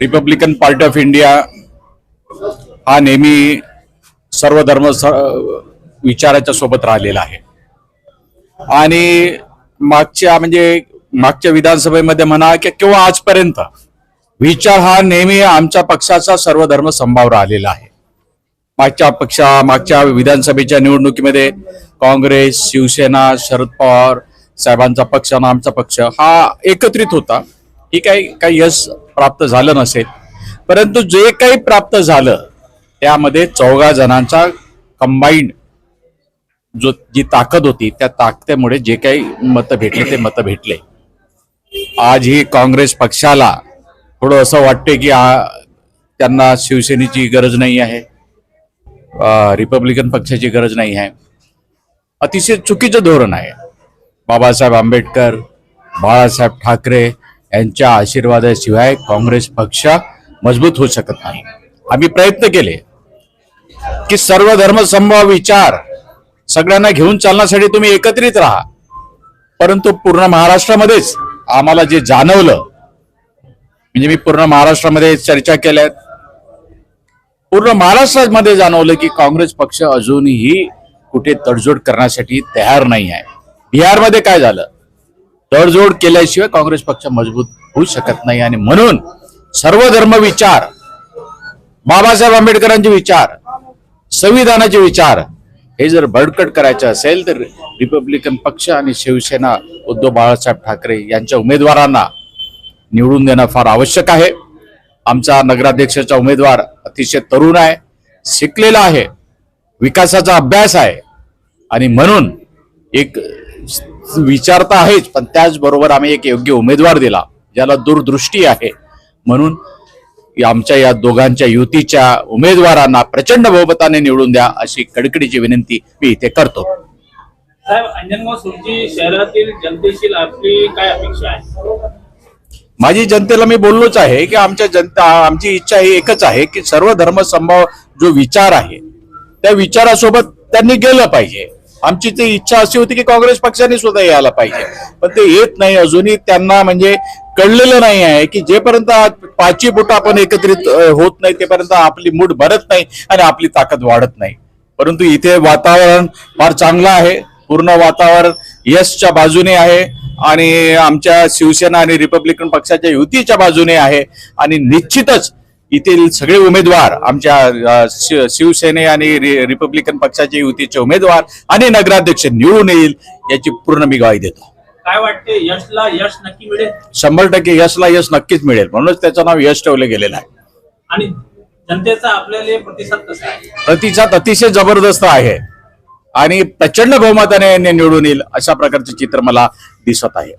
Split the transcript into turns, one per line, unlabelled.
Republican party of India हा नेहमी सर्व धर्म विचाराच्या सोबत राहिलेला आहे. आणि मागच्या म्हणजे मागच्या विधानसभेमध्ये म्हणा की किंवा आजपर्यंत विचार हा नेहमी आमच्या पक्षाचा सर्व धर्म संभाव राहिलेला आहे. मागच्या पक्षा मागच्या विधानसभेच्या निवडणुकीमध्ये काँग्रेस शिवसेना शरद पवार साहेबांचा पक्ष आणि आमचा पक्ष हा एकत्रित होता. ही काही काही यश प्राप्त झालं नसेल. परंतु जे काही प्राप्त झालं त्यामध्ये चौघा जणांचा कंबाईंड जो जी ताकद होती त्या ताकदीमुळे जे काही मतं भेटले ते मतं भेटले. आज ही काँग्रेस पक्षाला थोडं असं वाटते की त्यांना शिवसेनेची गरज नाही आहे. रिपब्लिकन पक्षाची गरज नाही आहे. अतिशय चुकीचं धोरण आहे. बाबासाहेब आंबेडकर बाळासाहेब ठाकरे यांच्या आशीर्वादाशिवाय काँग्रेस पक्ष मजबूत होऊ शकत नाही. आम्ही प्रयत्न केले की सर्व धर्मसमभाव विचार सगळ्यांना घेऊन चालण्यासाठी तुम्ही एकत्रित राहा. परंतु पूर्ण महाराष्ट्रामध्येच आम्हाला जे जाणवलं म्हणजे मी पूर्ण महाराष्ट्रामध्ये चर्चा केल्यात पूर्ण महाराष्ट्रामध्ये जाणवलं की काँग्रेस पक्ष अजूनही कुठे तडजोड करण्यासाठी तयार नाही आहे. बिहारमध्ये काय झालं? तडजोड केल्याशिवाय काँग्रेस पक्ष मजबूत होऊ शकत नाही. आणि म्हणून सर्व धर्म विचार बाबासाहेब आंबेडकरांचे विचार संविधानाचे विचार हे जर बळकट करायचे असेल तर रिपब्लिकन पक्ष आणि शिवसेना उद्धव बाळासाहेब ठाकरे यांच्या उमेदवारांना निवडून देणं फार आवश्यक आहे. आमचा नगराध्यक्षाचा उमेदवार अतिशय तरुण आहे शिकलेला आहे विकासाचा अभ्यास आहे. आणि म्हणून एक विचार तर आहेच पण त्याचबरोबर आम्ही एक योग्य उमेदवार दिला ज्याला दूरदृष्टी आहे. म्हणून या आमच्या या दोघांच्या युतीच्या उमेदवारांना प्रचंड बहुमताने निवडून द्या अशी कडकडीची विनंती मी इथे करतो.
साहेब अंजनगाव सुरजी शहरातील जनतेशी आपली काय अपेक्षा आहे?
माझी जनतेला मी बोललोच आहे की आमच्या जनता आमची इच्छा ही एकच आहे की सर्व धर्म संभाव जो विचार आहे त्या विचारासोबत त्यांनी गेलं पाहिजे. आमची ती इच्छा अशी होती की काँग्रेस पक्षाने सुद्धा यायला पाहिजे. पण ते येत नाही. अजूनही त्यांना म्हणजे कळलेलं नाही आहे की जेपर्यंत पाचवी बोट आपण एकत्रित होत नाही तेपर्यंत आपली मूठ भरत नाही आणि आपली ताकद वाढत नाही. परंतु इथे वातावरण फार चांगलं आहे. पूर्ण वातावरण यशच्या बाजूने आहे आणि आमच्या शिवसेना आणि रिपब्लिकन पक्षाच्या युतीच्या बाजूने आहे. आणि निश्चितच येथील सगळे उमेदवार आमच्या शिवसेने आणि रिपब्लिकन पक्षाचे युतीचे उमेदवार आणि नगराध्यक्ष निवडून येईल याची पूर्ण मी ग्वाही देतो.
काय वाटते? यशला यश नक्की मिळेल?
शंभर टक्के यशला यश नक्कीच मिळेल. म्हणूनच त्याचं नाव यश ठेवलं गेलेलं आहे.
आणि जनतेचा आपल्याला प्रतिसाद कसा आहे?
प्रतिसाद अतिशय जबरदस्त आहे. आणि प्रचंड बहुमताने निवडून येईल अशा प्रकारचे चित्र मला दिसत आहे.